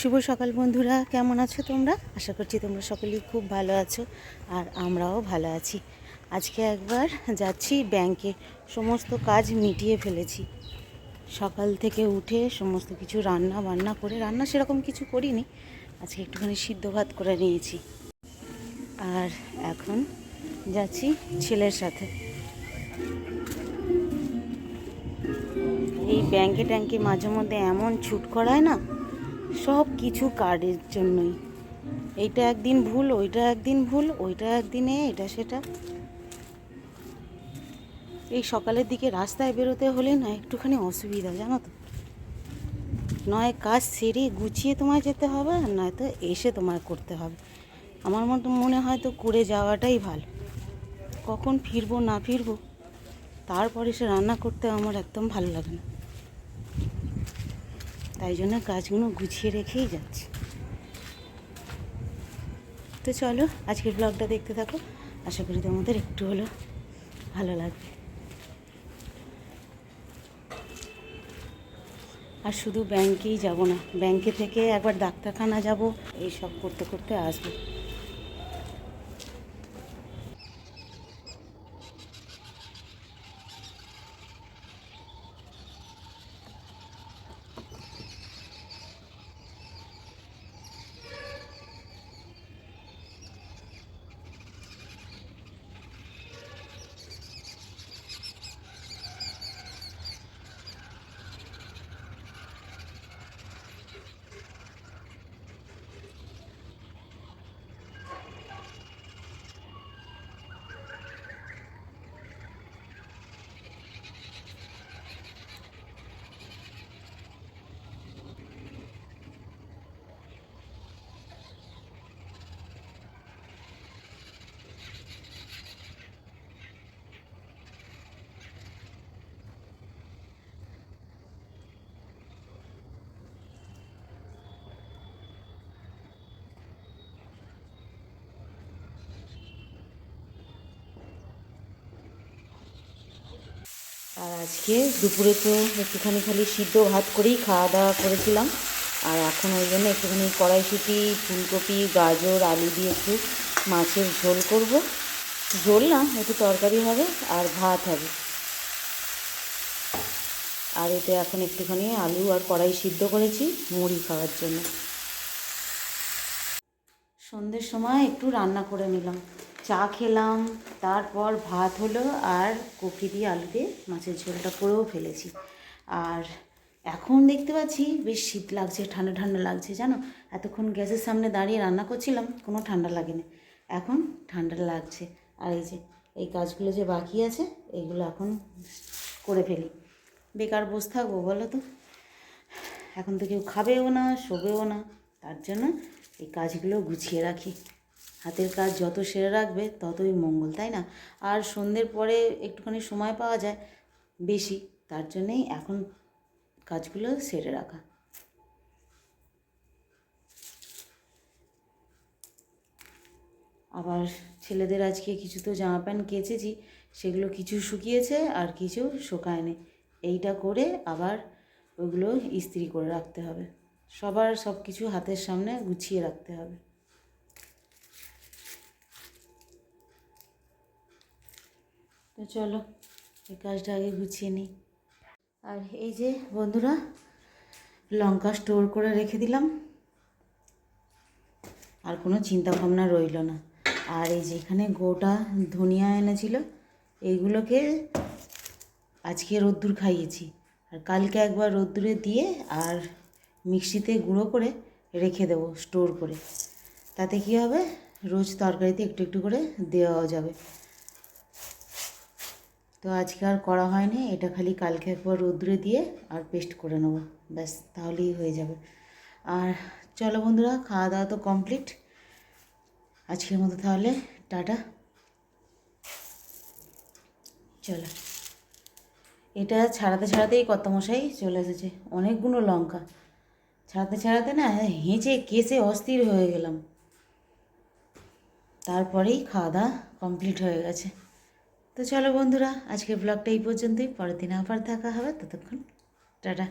শুভ সকাল বন্ধুরা, কেমন আছো তোমরা? আশা করছি তোমরা সকলেই খুব ভালো আছো আর আমরাও ভালো আছি। আজকে একবার যাচ্ছি ব্যাংকে সমস্ত কাজ মিটিয়ে ফেলেছি। সকাল থেকে উঠে সমস্ত কিছু রান্না বান্না করে, রান্না সেরকম কিছু করিনি, আজকে একটুখানি সিদ্ধ ভাত করে নিয়েছি। আর এখন যাচ্ছি ছেলের সাথে। এই ব্যাংকে ট্যাঙ্কে মাঝে মধ্যে এমন ছুট করায় না সব কিছু কার্ডের জন্যই। এইটা একদিন ভুল, ওইটা একদিন ভুল, ওইটা একদিনে এটা সেটা। এই সকালের দিকে রাস্তায় বেরোতে হলে না একটুখানি অসুবিধা, জানো তো? নয় কাজ সেরে গুছিয়ে তোমায় যেতে হবে, আর নয়তো এসে তোমায় করতে হবে। আমার মতো মনে হয় তো করে যাওয়াটাই ভালো। কখন ফিরবো না ফিরবো, তারপরে সে রান্না করতে আমার একদম ভালো লাগে না। তাই জন্য গাছগুলো গুছিয়ে রেখেই যাচ্ছি। তো চলো, আজকের ব্লগটা দেখতে থাকো। আশা করি তোমাদের একটু হলেও ভালো লাগবে। আর শুধু ব্যাংকেই যাব না ব্যাংকে থেকে একবার ডাক্তারখানা যাব, এই সব করতে করতে আসব। আর আজকে দুপুরে তো একটুখানি খালি সিদ্ধ ভাত করেই খাওয়া দাওয়া করেছিলাম। আর এখন ওই জন্য একটুখানি কড়াইশুঁটি, ফুলকপি, গাজর, আলু দিয়ে একটু মাছের ঝোল করব। ঝোল না, একটু তরকারি হবে আর ভাত হবে। আর এতে এখন একটুখানি আলু আর কড়াই সিদ্ধ করেছি মুড়ি খাওয়ার জন্য। সন্ধ্যের সময় একটু রান্না করে নিলাম। চা খেলাম, তারপর ভাত হলো আর কপি দিয়ে আলু দিয়ে মাছের ঝোলটা করেও ফেলেছি। আর এখন দেখতে পাচ্ছি বেশ শীত লাগছে, ঠান্ডা ঠান্ডা লাগছে, জানো? এতক্ষণ গ্যাসের সামনে দাঁড়িয়ে রান্না করছিলাম, কোনো ঠান্ডা লাগেনি। এখন ঠান্ডা লাগছে। আর এই যে, এই কাজগুলো যে বাকি আছে এইগুলো এখন করে ফেলি। বেকার বসে থাকব, বলো তো? এখন তো কেউ খাবেও না, শোবেও না, তার জন্য এই কাজগুলো গুছিয়ে রাখি। হাতের কাজ যত সেরে রাখবে, ততই মঙ্গল, তাই না? আর সন্ধ্যের পরে একটুখানি সময় পাওয়া যায় বেশি, তার জন্যেই এখন কাজগুলো সেরে রাখা। আবার ছেলেদের আজকে কিছু তো জামা প্যান্ট কেচেছি, সেগুলো কিছু শুকিয়েছে আর কিছু শুকায়নি। এইটা করে আবার ওগুলো ইস্ত্রি করে রাখতে হবে। সবার সব কিছু হাতের সামনে গুছিয়ে রাখতে হবে। তো চলো, এই কাজটা আগে গুছিয়ে নিই। আর এই যে বন্ধুরা, লঙ্কা স্টোর করে রেখে দিলাম। আর কোনো চিন্তা ভাবনা রইল না। আর এই যেখানে গোটা ধনিয়া এনেছিল এইগুলোকে আজকে রোদ্দুর খাইয়েছি। আর কালকে একবার রোদ্দুরে দিয়ে আর মিক্সিতে গুঁড়ো করে রেখে দেবো স্টোর করে। তাতে কী হবে? রোজ তরকারিতে একটু একটু করে দেওয়াও যাবে। তো আজকে আর করা হয়নি, এটা খালি কালকে একবার রোদ্দুরে দিয়ে আর পেস্ট করে নেব। ব্যাস, তাহলেই হয়ে যাবে। আর চলো বন্ধুরা, খাওয়া দাওয়া তো কমপ্লিট। আজকের মতো তাহলে, টাটা। চলো। এটা ছাড়াতে ছাড়াতেই কত মশাই চলে এসেছে, অনেকগুলো লঙ্কা। ছাড়াতে ছাড়াতে না হেঁচে কেসে অস্থির হয়ে গেলাম। তারপরেই খাওয়া দাওয়া কমপ্লিট হয়ে গেছে। তো চলো বন্ধুরা আজকের ব্লগটা এই পর্যন্তই। পরের দিন আবার দেখা হবে। ততক্ষণ টাটা।